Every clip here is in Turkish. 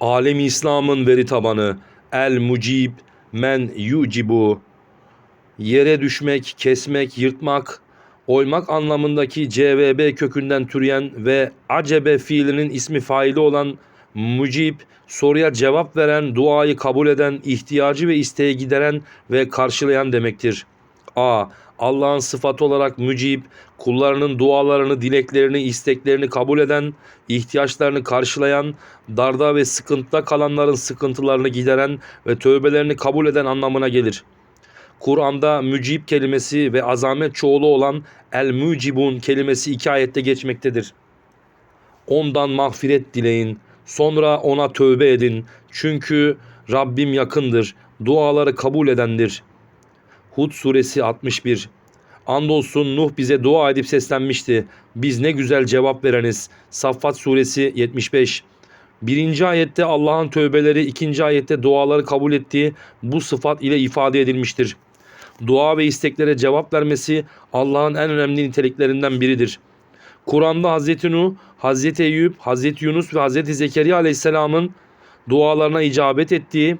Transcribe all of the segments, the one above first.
Alemi İslam'ın veri tabanı El Mucib Men Yucibu Yere düşmek, kesmek, yırtmak, oymak anlamındaki CVB kökünden türeyen ve acebe fiilinin ismi faili olan mucib, soruya cevap veren, duayı kabul eden, ihtiyacı ve isteği gideren ve karşılayan demektir. A. Allah'ın sıfatı olarak mücib, kullarının dualarını, dileklerini, isteklerini kabul eden, ihtiyaçlarını karşılayan, darda ve sıkıntıda kalanların sıkıntılarını gideren ve tövbelerini kabul eden anlamına gelir. Kur'an'da mücib kelimesi ve azamet çoğulu olan el-mücibun kelimesi iki ayette geçmektedir. Ondan mağfiret dileyin, sonra ona tövbe edin. Çünkü Rabbim yakındır, duaları kabul edendir. Hud suresi 61 Andolsun Nuh bize dua edip seslenmişti. Biz ne güzel cevap vereniz. Saffat suresi 75 Birinci ayette Allah'ın tövbeleri, ikinci ayette duaları kabul ettiği bu sıfat ile ifade edilmiştir. Dua ve isteklere cevap vermesi Allah'ın en önemli niteliklerinden biridir. Kur'an'da Hz. Nuh, Hz. Eyüp, Hz. Yunus ve Hz. Zekeriya aleyhisselamın dualarına icabet ettiği,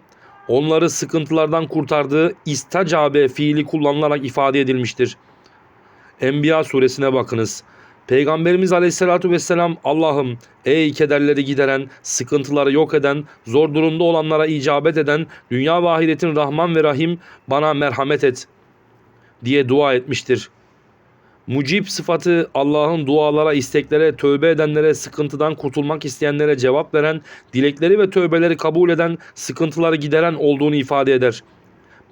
onları sıkıntılardan kurtardığı istacabe fiili kullanılarak ifade edilmiştir. Enbiya suresine bakınız. Peygamberimiz aleyhissalatu vesselam Allah'ım ey kederleri gideren, sıkıntıları yok eden, zor durumda olanlara icabet eden, dünya ve ahiretin Rahman ve Rahim bana merhamet et diye dua etmiştir. Mucib sıfatı Allah'ın dualara, isteklere, tövbe edenlere, sıkıntıdan kurtulmak isteyenlere cevap veren, dilekleri ve tövbeleri kabul eden, sıkıntıları gideren olduğunu ifade eder.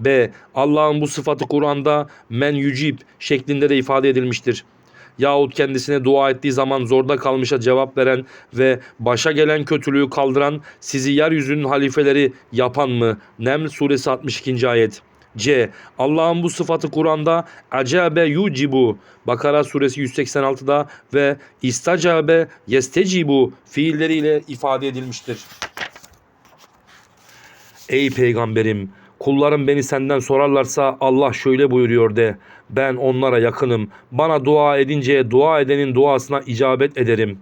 B. Allah'ın bu sıfatı Kur'an'da men yücib şeklinde de ifade edilmiştir. Yahut kendisine dua ettiği zaman zorda kalmışa cevap veren ve başa gelen kötülüğü kaldıran sizi yeryüzünün halifeleri yapan mı? Neml suresi 62. ayet. C. Allah'ın bu sıfatı Kur'an'da acabe yucibu Bakara suresi 186'da ve istacabe yestecibu fiilleriyle ifade edilmiştir. Ey peygamberim kullarım beni senden sorarlarsa Allah şöyle buyuruyor de ben onlara yakınım bana dua edince dua edenin duasına icabet ederim.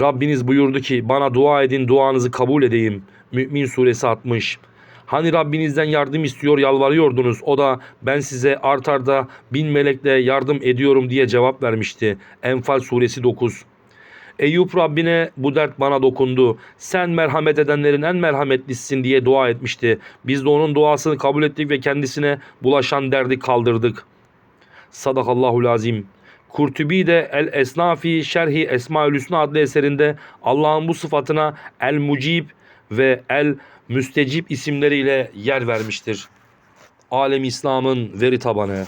Rabbiniz buyurdu ki bana dua edin duanızı kabul edeyim. Mü'min suresi 60 Hani Rabbinizden yardım istiyor yalvarıyordunuz. O da ben size artarda bin melekle yardım ediyorum diye cevap vermişti. Enfal suresi 9 Eyüp Rabbine bu dert bana dokundu. Sen merhamet edenlerin en merhametlisin diye dua etmişti. Biz de onun duasını kabul ettik ve kendisine bulaşan derdi kaldırdık. Sadakallahu lazim. Kurtubi de El Esnafi Şerhi Esmaül Hüsna adlı eserinde Allah'ın bu sıfatına El Mucib ve El Müstecib isimleriyle yer vermiştir. Alem İslam'ın veri tabanı.